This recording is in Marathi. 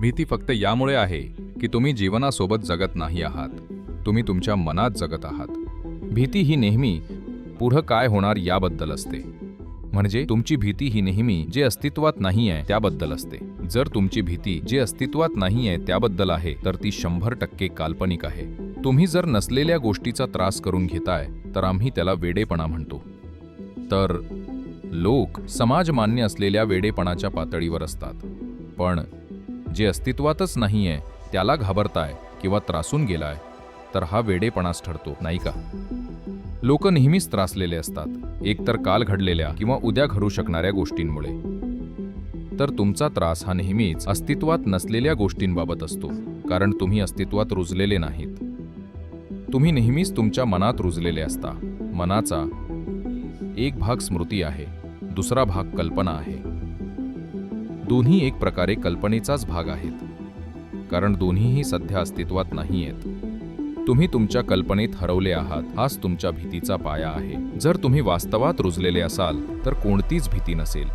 भीती फक्त यामुळे आहे की तुम्ही जीवनासोबत जगत नाही आहात. तुम्ही तुमच्या मनात जगत आहात. भीती ही नेहमी पुढं काय होणार याबद्दल असते. म्हणजे तुमची भीती ही नेहमी जे अस्तित्वात नाही आहे त्याबद्दल असते. जर तुमची भीती जे अस्तित्वात नाही आहे त्याबद्दल आहे तर ती शंभर टक्के काल्पनिक आहे. तुम्ही जर नसलेल्या गोष्टीचा त्रास करून घेताय तर आम्ही त्याला वेडेपणा म्हणतो. तर लोक समाज मान्य असलेल्या वेडेपणाच्या पातळीवर असतात. पण जे अस्तित्वातच नाही आहे त्याला घाबरताय किंवा त्रासून गेलाय तर हा वेडेपणाच ठरतो नाही का? लोक नेहमीच त्रासलेले असतात एकतर काल घडलेल्या किंवा उद्या घडू शकणाऱ्या गोष्टींमुळे. तर तुमचा त्रास हा नेहमीच अस्तित्वात नसलेल्या गोष्टींबाबत असतो कारण तुम्ही अस्तित्वात रुजलेले नाहीत. तुम्ही नेहमीच तुमच्या मनात रुजलेले असता. मनाचा एक भाग स्मृती आहे दुसरा भाग कल्पना आहे. दोन्ही एक प्रकारे कल्पनेचाच भाग आहेत. कारण दोन्हीही सध्या अस्तित्वात नाही आहेत तुम्ही तुमच्या कल्पनेत हरवले आहात हाच तुमच्या भीतीचा पाया आहे. जर तुम्ही वास्तवात रुजलेले असाल तर कोणतीच भीती नसेल.